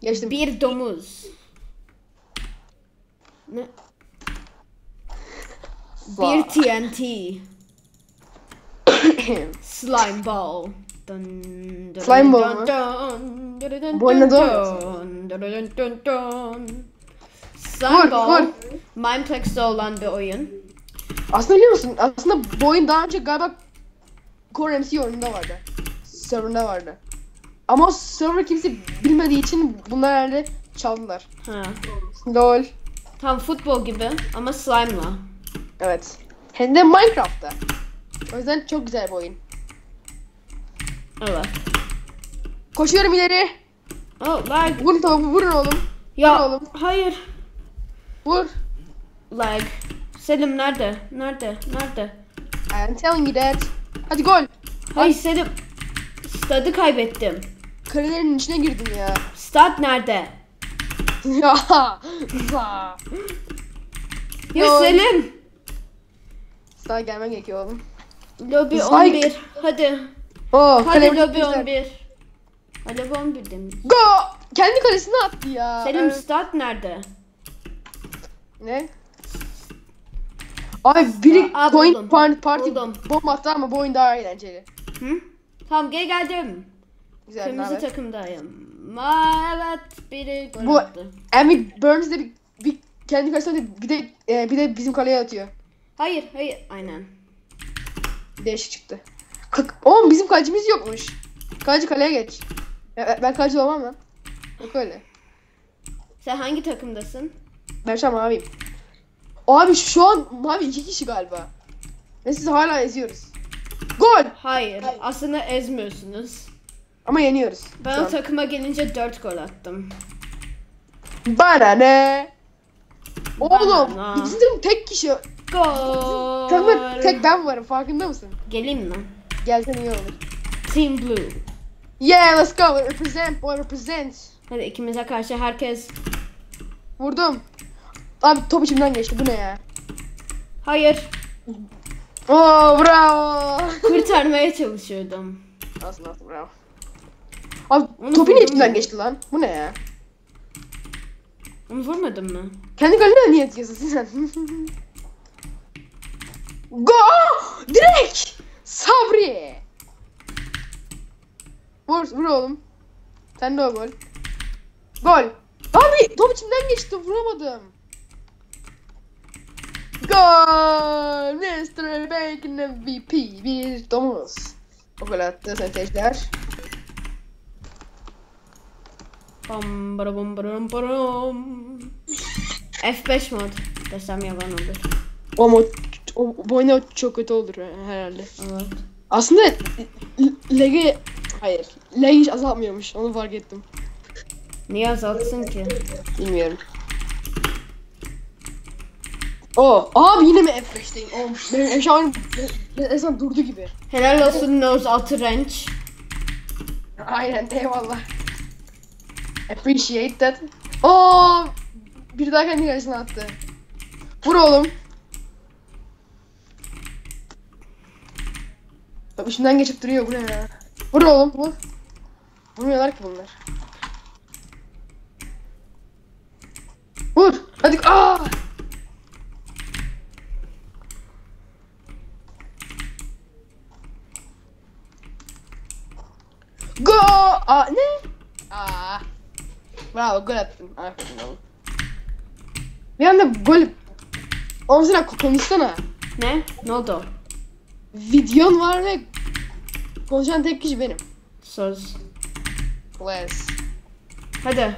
Geçtim. Bir domuz. Ne? Bir TNT. Slime ball. Dun, dun, Slime ball dun, Bu oyunda. Slime ball. vur. Mineplex'te olan bir oyun. Aslında biliyor musun? Aslında bu oyun daha önce galiba Core MC oyununda vardı. Server'ında vardı. Ama server kimse bilmediği için bunlar herhalde çaldılar. Ha. Lol. Tam futbol gibi ama slime'la. Evet. Hem de Minecraft'ta. O yüzden çok güzel bir oyun. Evet. Koşuyorum ileri. Oh lag. Vurun tavuğu vurun oğlum. Ya oğlum. hayır. Vur. Lag. Selim nerede? Nerede? Nerede? I'm telling you that. Hadi gol. Hayır Selim. Stadı kaybettim. Karelerin içine girdim ya. Stad nerede? Ya. Ya Yo. Selim. Daha gelmen gerekiyor oğlum. Lobi Spike. 11. Hadi. Oo, Hadi kalemi lobi tutmuşlar. 11. Ha lobi 11 demiş. Go! Kendi kalesine attı ya. Selim Evet. stad nerede? Ne? Ay biri Aa, coin buldum. party, Buldum. bomba attı ama bu oyun daha eğlenceli. Hı? Tamam gel geldim. Güzel. Kırmızı naber? takımdayım. Ma evet biri gol Bu attı. Amy Burns de bir, bir kendi kalesine de bir de e, bir de bizim kaleye atıyor. Hayır hayır aynen. Değişik çıktı. Kak- Oğlum bizim kalecimiz yokmuş. Kaleci kaleye geç. Ya, ben kaleci olmam lan. Yok öyle. Sen hangi takımdasın? Ben şu an maviyim. Abi şu an mavi iki kişi galiba. Ve sizi hala eziyoruz. Gol! Hayır. Aslında ezmiyorsunuz. Ama yeniyoruz. Ben o takıma gelince 4 gol attım. Bana ne? Oğlum Bana. bizim tek kişi Gol. takımda tek ben varım farkında mısın? Geleyim mi? Gelsen iyi olur. Team Blue. Yeah let's go represent boy represent. Hadi ikimize karşı herkes. Vurdum. Abi top içimden geçti bu ne ya? Hayır. Oo bravo. Kurtarmaya çalışıyordum. Nasıl bravo. Abi Onu top yine vurdum içimden mu? geçti lan. Bu ne ya? Onu vurmadın mı? Kendi kalene niye atıyorsun sen? Go! Direkt! Sabri! Vur, vur oğlum. Sen de o gol. Gol! Abi top içimden geçti vuramadım. Gol! Mr. Bacon MVP bir domuz. O gol attı senteşler. Bam bara bam bara baram. F5 mod desem yalan olur. O, mo o, bu oyunda çok kötü olur herhalde. Evet. Aslında l- lege hayır. Leg hiç azaltmıyormuş. Onu fark ettim. Niye azaltsın ki? Bilmiyorum. O abi yine mi F5'teyim? Oh, benim eşyam resmen durdu gibi. Helal olsun nose altı wrench. Aynen eyvallah. Appreciate that. Oo bir daha kendi kalesine attı. Vur oğlum. Bak geçip duruyor bu? Vur oğlum vur. Vurmuyorlar ki bunlar. Vur. Hadi. Aa! Go! Aa ne? Aa. Bravo gol attın. Aferin oğlum. Bir anda gol... Oğlum sen konuşsana. Ne? Ne oldu? Videon var ve konuşan tek kişi benim. Söz. Bless. Hadi.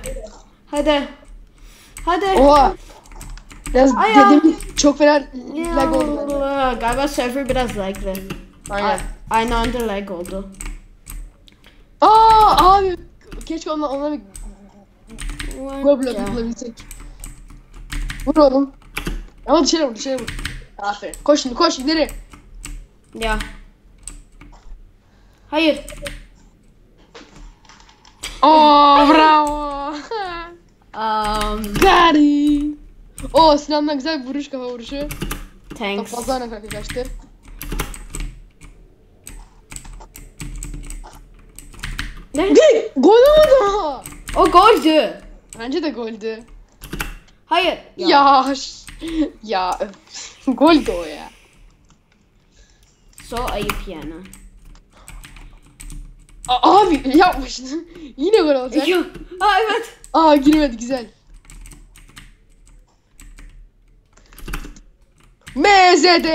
Hadi. Hadi. Oha. Biraz Ay ya. dedim çok fena lag oldu Galiba server biraz laglı. Aynen. Aynı anda lag oldu. Aa abi. Keşke ona, ona bir bula- bulabilsek. Vur oğlum. Ama dışarı vur dışarı vur. Aferin. Koş şimdi koş ileri. Ya. Hayır. Aa bravo. Um, Gari. Oo Sinan'dan güzel bir vuruş kafa vuruşu. Thanks. fazla ana kanka kaçtı. Ne? Gol olmadı. O goldü. Bence de goldü. Hayır. Ya. Ya. öf. Goldü o ya. So ayıp yani. A- abi yapmıştın. Yine gol olacak. Ya. Aa evet. Aa girmedi güzel. MZD.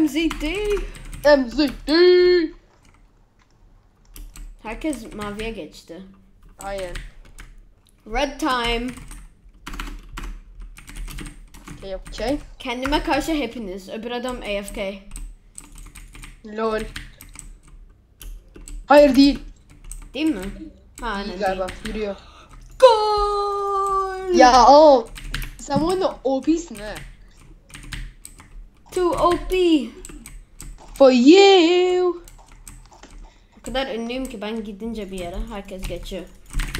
MZD. MZD. Herkes maviye geçti. Aynen. Red time. Okay, okay. Kendime karşı hepiniz. Öbür adam AFK. Lol. Hayır değil. Değil mi? Ha Değil aynen. galiba. değil. Yürüyor. Gol. Ya o. Sen bu oyunda OP'sin ha. Too OP. For you. O kadar ünlüyüm ki ben gidince bir yere herkes geçiyor.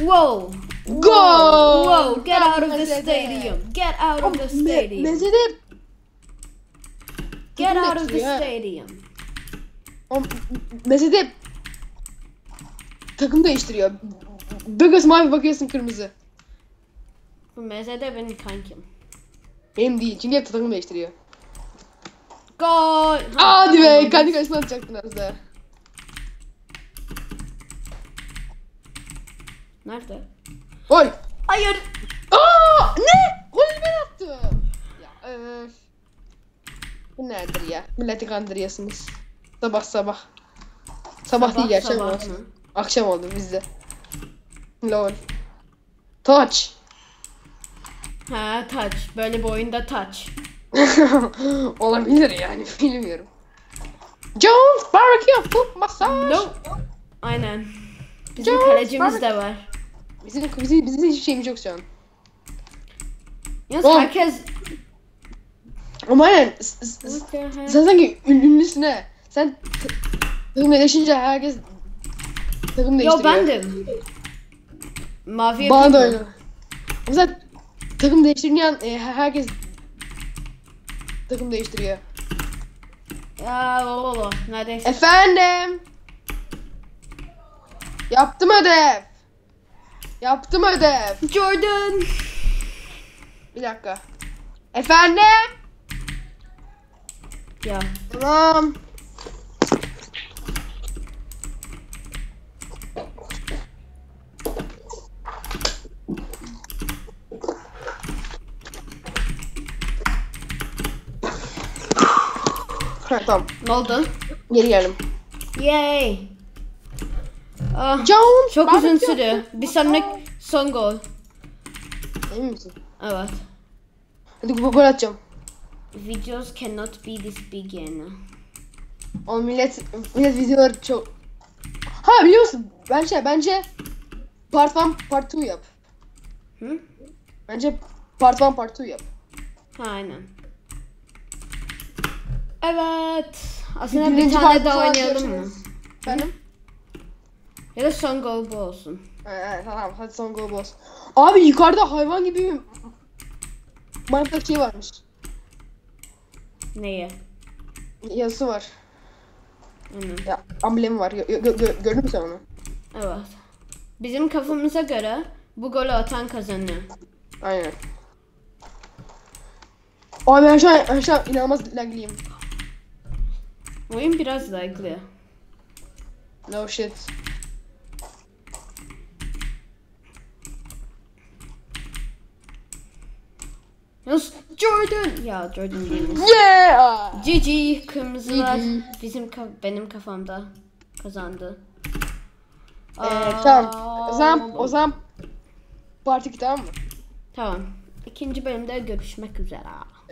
Wow. Goal. Wow. Get out of the stadium. Get out of the stadium. MZD. Get out of the stadium. MZD takım değiştiriyor. Bakıyorsun mavi bakıyorsun kırmızı. Bu MZD benim kankim. Benim değil çünkü hep takım değiştiriyor. Gol. Ha, Hadi be kendi kalesine atacaktın az daha. Nerede? Gol. Hayır. Aa ne? Golü ben attım. Ya öf. Bu nedir ya? Milleti kandırıyorsunuz. Sabah sabah. Sabah, değil akşam sabah oldu. mı? Akşam oldu bizde. Lol. Touch. Ha touch. Böyle bir oyunda touch. Olabilir yani bilmiyorum. Jones barbecue foot massage. No. Aynen. Bizim Jones, kalecimiz de var. Bizim, bizim, bizim hiçbir şeyimiz yok şu an. Yalnız Oğlum. herkes... Ama aynen. s- Sen sanki ün- ünlüsün ha. Sen takım değişince herkes takım Yo değiştiriyor. bendim. Mavi Bana da öyle. Mesela takım değiştirince e, herkes takım değiştiriyor. Ya lolo. Neredeyse. Efendim. Yaptım ödev. Yaptım ödev. Jordan. Bir dakika. Efendim. Ya. Tamam. Ha, tamam. Ne oldu? Geri geldim. Yay. Ah, Jones. çok uzun sürdü. Bir sonraki son gol. Emin misin? Evet. Hadi gol gol atacağım. Videos cannot be this big yani. O millet millet videoları çok. Ha biliyor musun? Bence bence part 1 part 2 yap. Hı? Bence part 1 part 2 yap. Ha aynen. Evet. Aslında bir Birinci tane daha oynayalım mı? Efendim? Ya da son gol bu olsun. Evet tamam hadi son gol boss. Abi yukarıda hayvan gibi bir Minecraft şey varmış. Neye? Yazısı var. Aynen. Ya amblemi var. Gö- gö- gö- gördün mü sen onu? Evet. Bizim kafamıza göre bu golü atan kazanıyor. Aynen. Abi ben şu an, ben şu an inanılmaz lagliyim. Oyun biraz laglı. No shit. Yalnız Jordan. Ya Jordan değiliz. Yeah! GG kırmızılar GG. bizim ka- benim kafamda kazandı. Ee, tamam. O zaman, o zaman part 2 tamam mı? Tamam. İkinci bölümde görüşmek üzere.